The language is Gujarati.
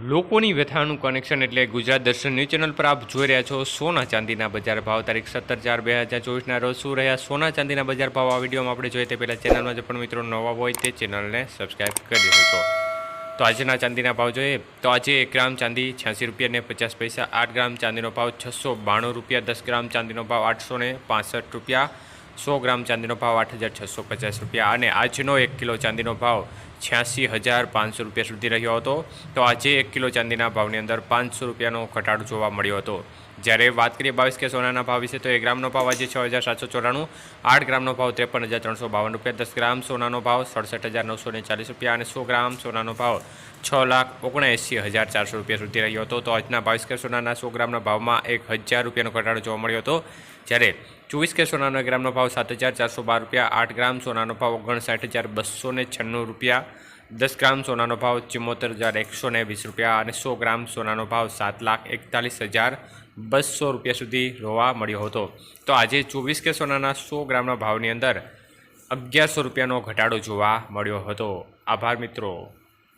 લોકોની વ્યથાનું કનેક્શન એટલે ગુજરાત દર્શન ન્યૂઝ ચેનલ પર આપ જોઈ રહ્યા છો સોના ચાંદીના બજાર ભાવ. તારીખ સત્તર ચાર બે હજાર ચોવીસના રોજ શું રહ્યા? સોના ચાંદીના બજાર ભાવ આ વિડીયોમાં આપણે જોઈએ તે પહેલાં ચેનલમાં જે પણ મિત્રો નવા હોય તે ચેનલને સબસ્ક્રાઈબ કરી શકો તો આજના ચાંદીના ભાવ જોઈએ. તો આજે એક ગ્રામ ચાંદી છ્યાસી રૂપિયા પચાસ પૈસા, આઠ ગ્રામ ચાંદીનો ભાવ છસો બાણું રૂપિયા, દસ ગ્રામ ચાંદીનો ભાવ આઠસો ને રૂપિયા સો ગ્રામ ચાંદીનો ભાવ આઠ હજાર છસો પચાસ રૂપિયા અને આજનો એક કિલો ચાંદીનો ભાવ છ્યાસી હજાર પાંચસો રૂપિયા સુધી રહ્યો હતો. તો આજે એક કિલો ચાંદીના ભાવની અંદર પાંચસો રૂપિયાનો ઘટાડો જોવા મળ્યો હતો. જ્યારે વાત કરીએ બાવીસ કે સોનાના ભાવ વિશે, તો એક ગ્રામનો ભાવ આજે છ હજાર સાતસો ચોરાણું, આઠ ગ્રામનો ભાવ ત્રેપન હજાર ત્રણસો બાવન રૂપિયા, દસ ગ્રામ સોનાનો ભાવ સડસઠ હજાર નવસો ચાલીસ રૂપિયા અને સો ગ્રામ સોનાનો ભાવ છ લાખ ઓગણએંસી હજાર ચારસો રૂપિયા સુધી રહ્યો હતો. તો આજના બાવીસ કે સોનાના સો ગ્રામના ભાવમાં એક હજાર રૂપિયાનો ઘટાડો જોવા મળ્યો હતો. જ્યારે ચોવીસ કે સોનાનો ગ્રામનો ભાવ સાત હજાર ચારસો બાર રૂપિયા, આઠ ગ્રામ સોનાનો ભાવ ઓગણસાઠ હજાર બસો ને છન્નું રૂપિયા, દસ ગ્રામ સોનાનો ભાવ ચુમ્મોતેર હજાર એકસો ને વીસ રૂપિયા અને સો ગ્રામ સોનાનો ભાવ સાત લાખ એકતાલીસ હજાર બસો રૂપિયા સુધી જોવા મળ્યો હતો. તો આજે ચોવીસ કે સોનાના સો ગ્રામના ભાવની અંદર અગિયારસો રૂપિયાનો ઘટાડો જોવા મળ્યો હતો. આભાર મિત્રો.